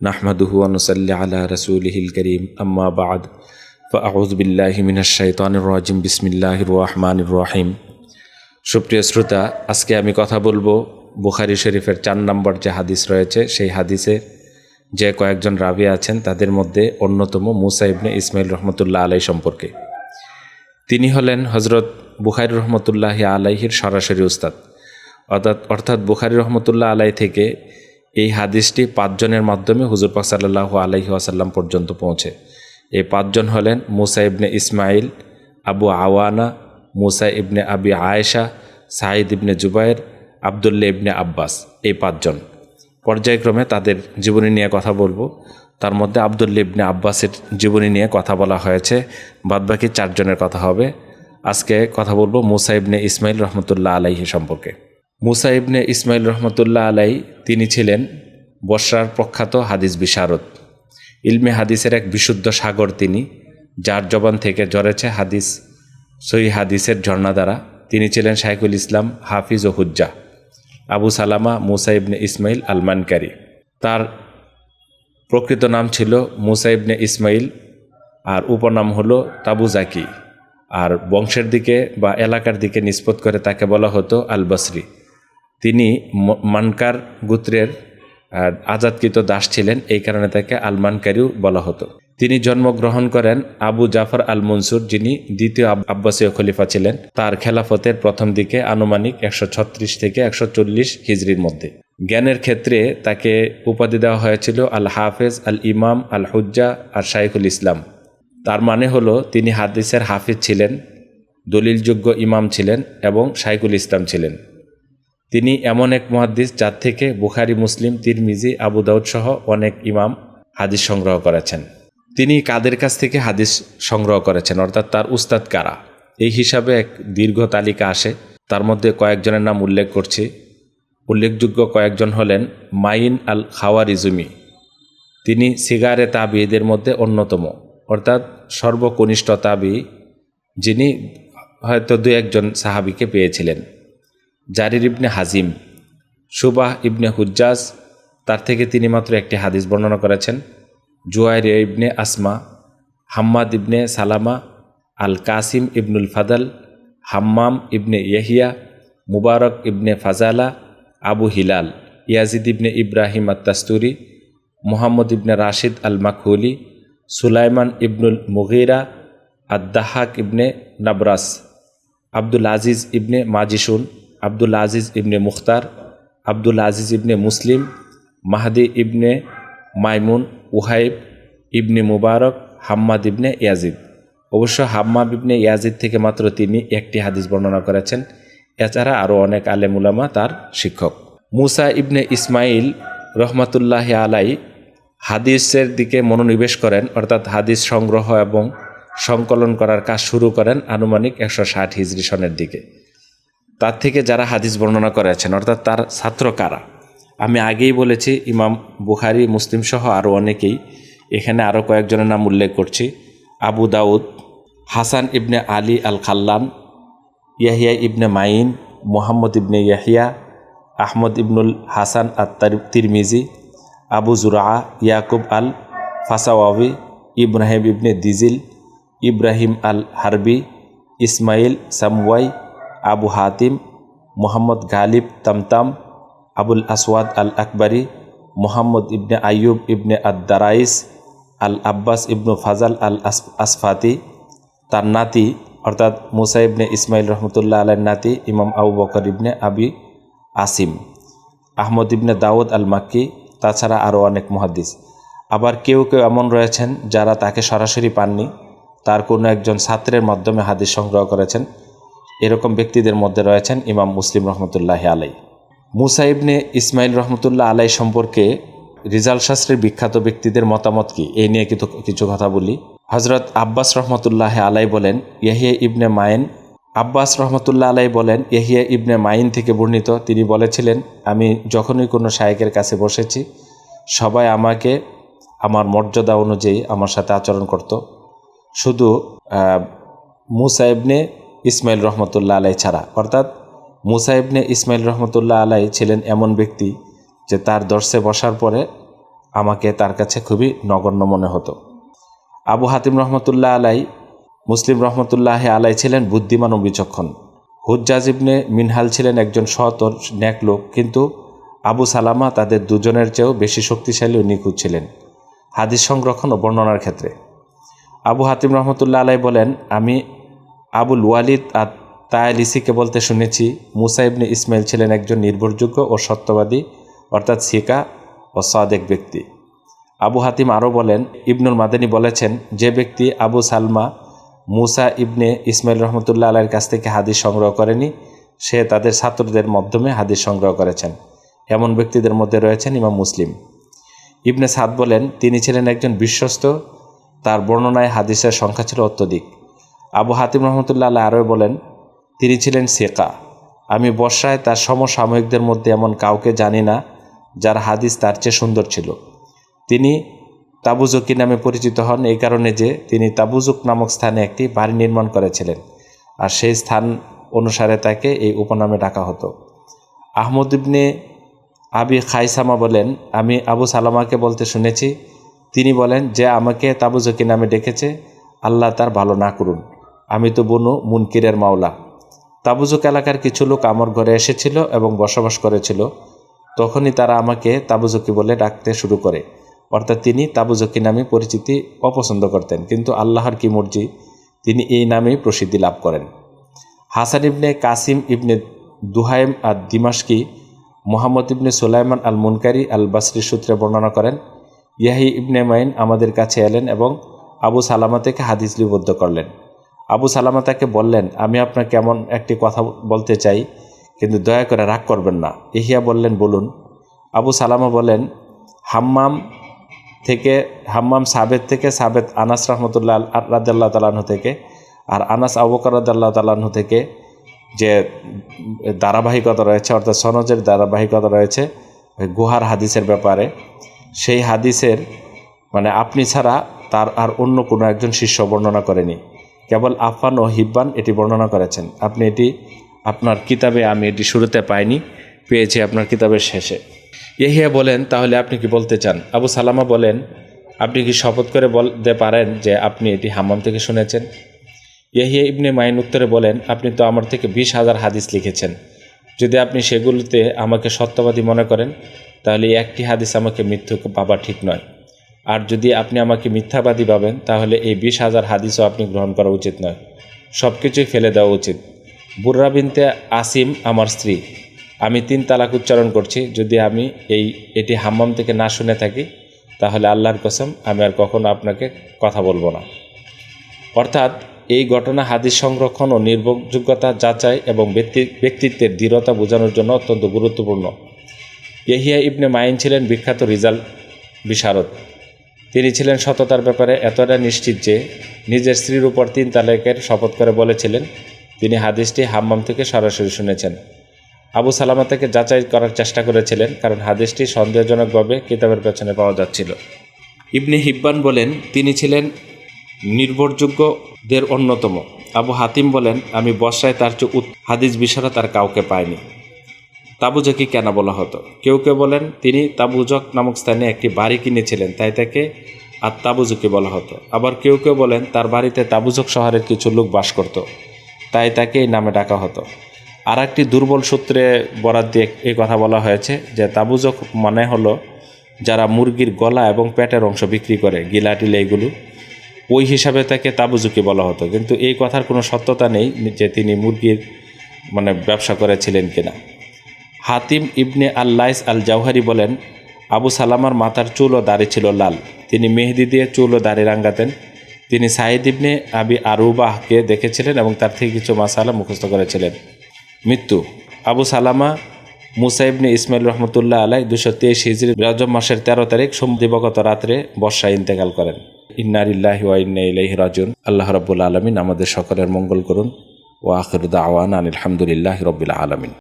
نحمده ونصلي على رسوله الكريم أما بعد فأعوذ بالله من الشيطان الرجيم بسم الله الرحمن الرحيم সুপ্রিয় শ্রোতা আজকে আমি কথা বলবো বুখারি শরীফের চার নম্বর যে হাদিস রয়েছে সেই হাদিসে যে কয়েকজন রাবি আছেন তাদের মধ্যে অন্যতম মুসা ইবনে ইসমাইল রহমতুল্লাহ আলাই সম্পর্কে তিনি হলেন হজরত বুখারি রহমতুল্লাহ আলাইহির সরাসরি উস্তাদ অর্থাৎ অর্থাৎ বুখারি রহমতুল্লাহ আলাই থেকে এই হাদিসটি পাঁচজনের মাধ্যমে হুজুর পাক সাল্লাহ আলাইহি আসাল্লাম পর্যন্ত পৌঁছে। এই পাঁচজন হলেন Musa ibn Ismail Abu Awana, Musa ibn Abi Ayesha, Saeed ইবনে জুবায়ের আবদুল্লা ইবনে আব্বাস, এই পাঁচজন। পর্যায়ক্রমে তাদের জীবনী নিয়ে কথা বলব। তার মধ্যে আবদুল্লা ইবনে আব্বাসের জীবনী নিয়ে কথা বলা হয়েছে। বাদবাকি চারজনের কথা হবে। আজকে কথা বলব মুসা ইবনে ইসমাইল রহমতুল্লাহ আলাইহি সম্পর্কে। মুসা ইবনে ইসমাইল রহমতুল্লাহ আলাই, তিনি ছিলেন বর্ষার প্রখ্যাত হাদিস বিশারদ। ইলমে হাদিসের এক বিশুদ্ধ সাগর তিনি, যার জবান থেকে জড়েছে হাদিস সই হাদিসের ঝর্ণা দ্বারা। তিনি ছিলেন শাইকুল ইসলাম হাফিজ ও হুজ্জা। আবু সালামা মুসা ইবনে ইসমাইল আলমানকারী। তার প্রকৃত নাম ছিল মুসা ইবনে ইসমাইল, আর উপনাম হলো তাবুজাকি আর বংশের দিকে বা এলাকার দিকে নিষ্পত করে তাকে বলা হতো আল বসরি তিনি মানকার গোত্রের আজাদকৃত দাস ছিলেন। এই কারণে তাকে আলমানকারিও বলা হতো। তিনি জন্মগ্রহণ করেন আবু জাফর আল মনসুর যিনি দ্বিতীয় আব- আব্বাসীয় খলিফা ছিলেন। তার খেলাফতের প্রথম দিকে আনুমানিক একশো ছত্রিশ থেকে একশো চল্লিশ হিজড়ির মধ্যে। জ্ঞানের ক্ষেত্রে তাকে উপাধি দেওয়া হয়েছিল আল হাফেজ আল ইমাম আল হুজ্জা আর শাইখুল ইসলাম। তার মানে হলো তিনি হাদিসের হাফিজ ছিলেন, দলিলযোগ্য ইমাম ছিলেন এবং শাইকুল ইসলাম ছিলেন। তিনি এমন এক মহাদ্দিস যার থেকে বুখারি, মুসলিম, তিরমিজি, আবু দাউদ সহ অনেক ইমাম হাদিস সংগ্রহ করেছেন। তিনি কাদের কাছ থেকে হাদিস সংগ্রহ করেছেন? অর্থাৎ তার উস্তাদ কারা? এই হিসাবে এক দীর্ঘ তালিকা আসে। তার মধ্যে কয়েকজনের নাম উল্লেখ করছি। উল্লেখযোগ্য কয়েকজন হলেন মাইন আল খাওয়ারিজুমি তিনি সিগারে তাবিদের মধ্যে অন্যতম। অর্থাৎ সর্বকনিষ্ঠ তাবি যিনি হয়তো দু একজন সাহাবিকে পেয়েছিলেন। জারির ইবনে হাজিম, সুবাহ ইবনে হুজ্জাজ, তার থেকে তিনি মাত্র একটি হাদিস বর্ণনা করেছেন, জুয়াইর ইবনে আসমা, হাম্মাদ ইবনে সালামা আল Qasim ibnul Fadal, Hammam ibn Yahya, Mubarak ibn Fadala, Abu Hilal, Yazid ibn Ibrahim Attasturi, Muhammad ibn Rashid al Makhuli Sulaiman ibnul Mughira Addahhak ibn Nabras, Abdul Aziz ibn Majishun Abdul Aziz ibn Mukhtar, Abdul Aziz ibn Muslim, Mahdi ibn Maimun, Wuhaib ibn Mubarak, Hammad ibn Yazid. অবশ্য Hammad ibn Yazid থেকে মাত্র তিনি একটি হাদিস বর্ণনা করেছেন। এছাড়া আরও অনেক আলেমুলামা তার শিক্ষক। মুসা ইবনে ইসমাইল রহমাতুল্লাহ আলাই হাদিসের দিকে মনোনিবেশ করেন, অর্থাৎ হাদিস সংগ্রহ এবং সংকলন করার কাজ শুরু করেন আনুমানিক একশো ষাট হিজরি সনের দিকে। তার থেকে যারা হাদিস বর্ণনা করেছেন অর্থাৎ তার ছাত্র কারা? আমি আগেই বলেছি, ইমাম বুখারি, মুসলিম সহ আরও অনেকেই এখানে আরও কয়েকজনের নাম উল্লেখ করছি। Abu Dawud, Hasan ibn Ali al Khallan Yahya ibn Main, Muhammad ibn Yahya, Ahmad ibnul Hasan আত্মার Tirmidhi Abu Zura Yaqub al Fasawi Ibrahim ibn Dizil, Ibrahim al Harbi Ismail Samwayh Abu Hatim, Muhammad Ghalib Tamtam, Abul Aswad আল Akbari Mohammad ibn Ayyub ibn Durays al Abbas ibnu Fazal আল আস- আসফাতি তার নাতি, অর্থাৎ মুসা ibn Ismail রহমতুল্লাহ আলের নাতি, ইমাম আবু বকর ইবনে আবি আসিম, আহমদ ইবনে দাউদ আল মাক্কি তাছাড়া আরও অনেক মহাদ্দিস। আবার কেউ কেউ এমন রয়েছেন যারা তাকে সরাসরি পাননি, তার কোনো একজন ছাত্রের মাধ্যমে হাদিস সংগ্রহ করেছেন। এরকম ব্যক্তিদের মধ্যে রয়েছেন ইমাম মুসলিম রহমতুল্লাহ আলাই মুসা ইবনে ইসমাইল রহমতুল্লাহ আলাই সম্পর্কে রিজাল শাস্ত্রের বিখ্যাত ব্যক্তিদের মতামত কি? এই নিয়ে কিছু কিছু কথা বলি। হজরত আব্বাস রহমতুল্লাহ আলাই বলেন ইয়াহিয়া ইবনে মায়েন আব্বাস রহমতুল্লাহ আলাই বলেন ইয়াহিয়া ইবনে মাইন থেকে বর্ণিত। তিনি বলেছিলেন আমি যখনই কোনো শায়েকের কাছে বসেছি সবাই আমাকে আমার মর্যাদা অনুযায়ী আমার সাথে আচরণ করত। শুধু আহ, মুসা ইবনে ইসমাইল রহমতুল্লাহ আলাই ছাড়া। অর্থাৎ মুসা ইবনে ইসমাইল রহমতুল্লাহ আলাই ছিলেন এমন ব্যক্তি যে তার দর্শে বসার পরে আমাকে তার কাছে খুবই নগণ্য মনে হতো। আবু হাতিম রহমতুল্লাহ আলাই মুসলিম রহমতুল্লাহ আলাই ছিলেন বুদ্ধিমান ও বিচক্ষণ। হুজ্জাজ ইবনে মিনহাল ছিলেন একজন সৎ ন্যাক লোক, কিন্তু আবু সালামা তাদের দুজনের চেয়েও বেশি শক্তিশালী ও নিখুঁত ছিলেন। হাদিস সংরক্ষণ ও বর্ণনার ক্ষেত্রে। আবু হাতিম রহমতুল্লাহ আলাই বলেন, আমি আবুল ওয়ালিদ আর তায়ালিসিকে বলতে শুনেছি, মুসা ইবনে ইসমাইল ছিলেন একজন নির্ভরযোগ্য ও সত্যবাদী, অর্থাৎ সিকা ও সাদেক ব্যক্তি। আবু হাতিম আরও বলেন, ইবনুল মাদানী বলেছেন, যে ব্যক্তি আবু সালমা মুসা ইবনে ইসমাইল রহমতুল্লাহ আলাইয়ের কাছ থেকে হাদিস সংগ্রহ করেনি, সে তাদের ছাত্রদের মাধ্যমে হাদিস সংগ্রহ করেছেন। এমন ব্যক্তিদের মধ্যে রয়েছেন ইমাম মুসলিম। ইবনে সাদ বলেন, তিনি ছিলেন একজন বিশ্বস্ত, তার বর্ণনায় হাদিসের সংখ্যা ছিল অত্যধিক। আবু হাতিম রহমতুল্লাহ আল্লাহ আরও বলেন, তিনি ছিলেন সেকা। আমি বর্ষায় তার সমসাময়িকদের মধ্যে এমন কাউকে জানি না যার হাদিস তার চেয়ে সুন্দর ছিল। তিনি তাবুজকি নামে পরিচিত হন এই কারণে যে তিনি তাবুজুক নামক স্থানে একটি বাড়ি নির্মাণ করেছিলেন আর সেই স্থান অনুসারে তাকে এই উপনামে ডাকা হতো। আহমদ ইবনে আবি খাইসামা বলেন, আমি আবু সালামাকে বলতে শুনেছি। তিনি বলেন, যে আমাকে তাবুজকি নামে ডেকেছে, আল্লাহ তার ভালো না করুন। আমি তো বনু মুনকিরের মাওলা। তাবুজুক এলাকার কিছু লোক আমার ঘরে এসেছিল এবং বসবাস করেছিল। তখনই তারা আমাকে তাবুজকি বলে ডাকতে শুরু করে। অর্থাৎ তিনি তাবুজকি নামে পরিচিতি অপছন্দ করতেন, কিন্তু আল্লাহর কি মর্জি, তিনি এই নামেই প্রসিদ্ধি লাভ করেন। হাসান ইবনে কাসিম ইবনে দুহাইম আর দিমাশকি মোহাম্মদ ইবনে সুলাইমান আল মুনকারি আল বাসরি সূত্রে বর্ণনা করেন, ইয়াহি ইবনে মাইন আমাদের কাছে এলেন এবং আবু সালামা থেকে হাদিস লিবদ্ধ করলেন। আবু সালামা তাকে বললেন, আমি আপনাকে এমন একটি কথা বলতে চাই, কিন্তু দয়া করে রাগ করবেন না। ইহিয়া বললেন, বলুন। আবু সালামা বলেন হাম্মাম থেকে, হাম্মাম সাবেদ থেকে, সাবেদ আনাস রহমতুল্লাহ রাজ্লাহ তালাহু থেকে আর আনাস আবুকর রাজ্লাহ তালাহু থেকে যে ধারাবাহিকতা রয়েছে, অর্থাৎ সনজের ধারাবাহিকতা রয়েছে গুহার হাদিসের ব্যাপারে, সেই হাদিসের মানে আপনি ছাড়া তার আর অন্য কোনো একজন শিষ্য বর্ণনা করেনি। কেবল আফান ও হিব্বান এটি বর্ণনা করেছেন। আপনি এটি আপনার কিতাবে, আমি এটি শুরুতে পাইনি, পেয়েছি আপনার কিতাবের শেষে। ইহিয়া বলেন, তাহলে আপনি কি বলতে চান? আবু সালামা বলেন, আপনি কি শপথ করে বলতে পারেন যে আপনি এটি হাম্মাম থেকে শুনেছেন? ইয়াহিয়া ইবনে মাইন উত্তরে বলেন, আপনি তো আমার থেকে বিশ হাজার হাদিস লিখেছেন। যদি আপনি সেগুলোতে আমাকে সত্যবাদী মনে করেন, তাহলে একটি হাদিস আমাকে মৃত্যু পাবা ঠিক নয়। আর যদি আপনি আমাকে মিথ্যাবাদী পাবেন তাহলে এই বিশ হাজার হাদিসও আপনি গ্রহণ করা উচিত নয়। সব কিছুই ফেলে দেওয়া উচিত। বুর্রা বিনতে আসিম আমার স্ত্রী। আমি তিন তালাক উচ্চারণ করছি। যদি আমি এই, এটি হাম্মাম থেকে না শুনে থাকি, তাহলে আল্লাহর কসম, আমি আর কখনো আপনাকে কথা বলব না। অর্থাৎ, এই ঘটনা হাদিস সংরক্ষণ ও নির্ভরযোগ্যতা যাচাই এবং ব্যক্তি, ব্যক্তিত্বের দৃঢ়তা বোঝানোর জন্য অত্যন্ত গুরুত্বপূর্ণ। ইহিয়া ইবনে মাইন ছিলেন বিখ্যাত রিজাল্ট বিশারদ। তিনি ছিলেন সততার ব্যাপারে এতটা নিশ্চিত যে নিজের স্ত্রীর উপর তিন তালাকের শপথ করে বলেছিলেন, তিনি হাদিসটি হাম্মাম থেকে সরাসরি শুনেছেন। আবু সালামা থেকে যাচাই করার চেষ্টা করেছিলেন, কারণ হাদিসটি সন্দেহজনকভাবে কিতাবের পেছনে পাওয়া যাচ্ছিল। ইবনে হিব্বান বলেন, তিনি ছিলেন নির্ভরযোগ্যদের অন্যতম। আবু হাতিম বলেন, আমি বর্ষায় তার চেয়ে হাদিস বিশারদ তার কাউকে পাইনি। তাবুজকি কেন বলা হতো? কেউ কেউ বলেন, তিনি তাবুজক নামক স্থানে একটি বাড়ি কিনেছিলেন, তাই তাকে আর তাবুজকি বলা হতো। আবার কেউ কেউ বলেন, তার বাড়িতে তাবুজক শহরের কিছু লোক বাস করত, তাই তাকে এই নামে ডাকা হতো। আর একটি দুর্বল সূত্রে বরাদ দিয়ে এই কথা বলা হয়েছে যে, তাবুজক মানে হলো যারা মুরগির গলা এবং পেটের অংশ বিক্রি করে গিলাটিল এইগুলো ওই হিসাবে তাকে তাবুজুকি বলা হতো। কিন্তু এই কথার কোনো সত্যতা নেই যে, তিনি মুরগির মানে ব্যবসা করেছিলেন কিনা। হাতিম ইবনে আল্লাইস আল জাওহারি বলেন, আবু সালামার মাথার চুল ও দাড়ি ছিল লাল। তিনি মেহেদি দিয়ে চুল ও দাড়ি রাঙ্গাতেন তিনি সাইদ ইবনে আবি আরুবাহকে দেখেছিলেন এবং তার থেকে কিছু মাসালা মুখস্থ করেছিলেন। মৃত্যু, আবু সালামা মুসাইবনে ইসমাইল রহমতুল্লাহ আলাই দুশো তেইশ হিজরি রজব মাসের তেরো তারিখ সোম দিবগত রাত্রে বর্ষায় ইন্তেকাল করেন। ইন্নারিল্লাহি ওয়া ইন্না ইলাইহি রাজিউন। আল্লাহ রাব্বুল আলামিন আমাদের সকলের মঙ্গল করুন। ও আখির দাওয়ান আলহামদুলিল্লাহ রবিল আলমিন।